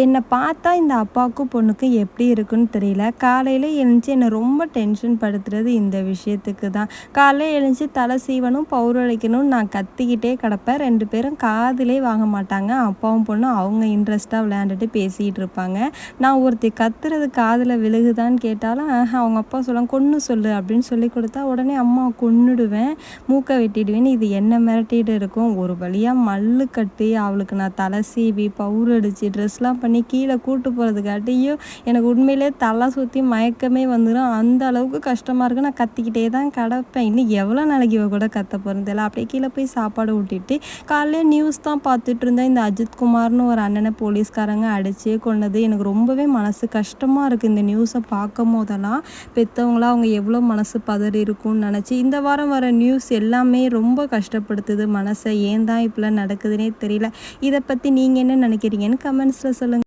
என்னை பார்த்தா இந்த அப்பாவுக்கும் பொண்ணுக்கும் எப்படி இருக்குன்னு தெரியல. காலையில் எழுந்துச்சு என்னை ரொம்ப டென்ஷன் படுத்துறது இந்த விஷயத்துக்கு தான். காலையில் எழுந்துச்சு தலை சீவனும் பவுரழிக்கணும்னு நான் கத்திக்கிட்டே கிடப்பேன். ரெண்டு பேரும் காதிலே வாங்க மாட்டாங்க. அப்பாவும் பொண்ணும் அவங்க இன்ட்ரெஸ்ட்டாக விளையாண்டுட்டு பேசிகிட்டு இருப்பாங்க. நான் ஒருத்தி கத்துறது காதில் விழுகுதான்னு கேட்டாலும் அவங்க அப்பா சொல்லுவாங்க கொன்று சொல்லு அப்படின்னு சொல்லி கொடுத்தா உடனே அம்மா கொன்னுடுவேன். மூக்கை வெட்டிடுவேன். இது என்ன மிரட்டிட்டு இருக்கும்? ஒரு வழியாக மல்லு கட்டி அவளுக்கு நான் தலை சீவி பவுர் அடித்து ட்ரெஸ்லாம் பண்ணி கீழே கூட்டு போகிறதுக்காட்டியும் எனக்கு உண்மையிலே தலை சுற்றி மயக்கமே வந்துடும் அந்த அளவுக்கு கஷ்டமாக இருக்குது நான் கத்திக்கிட்டே தான் கிடப்பேன். இன்னும் எவ்வளோ நாளைக்கு இவ கூட கத்த போகிறேன் தெரியல. அப்படியே கீழே போய் சாப்பாடு ஊட்டிட்டு காலையில நியூஸ் தான் பார்த்துட்டு இருந்தேன். இந்த அஜித் குமார்னு ஒரு அண்ணனை போலீஸ்காரங்க அடிச்சு கொண்டது எனக்கு ரொம்பவே மனசு கஷ்டமாக இருக்குது இந்த நியூஸை பார்க்கும் போதெல்லாம் பெற்றவங்களாம் அவங்க எவ்வளோ மனசு பதறி இருக்கும்னு நினச்சி இந்த வாரம் வர நியூஸ் எல்லாமே ரொம்ப கஷ்டப்படுத்துது. மனசை ஏன் தான் இப்படிலாம் நடக்குதுன்னே தெரியல. இதை பற்றி நீங்கள் என்ன நினைக்கிறீங்கன்னு கமெண்ட்ஸில் சொல்லுங்கள்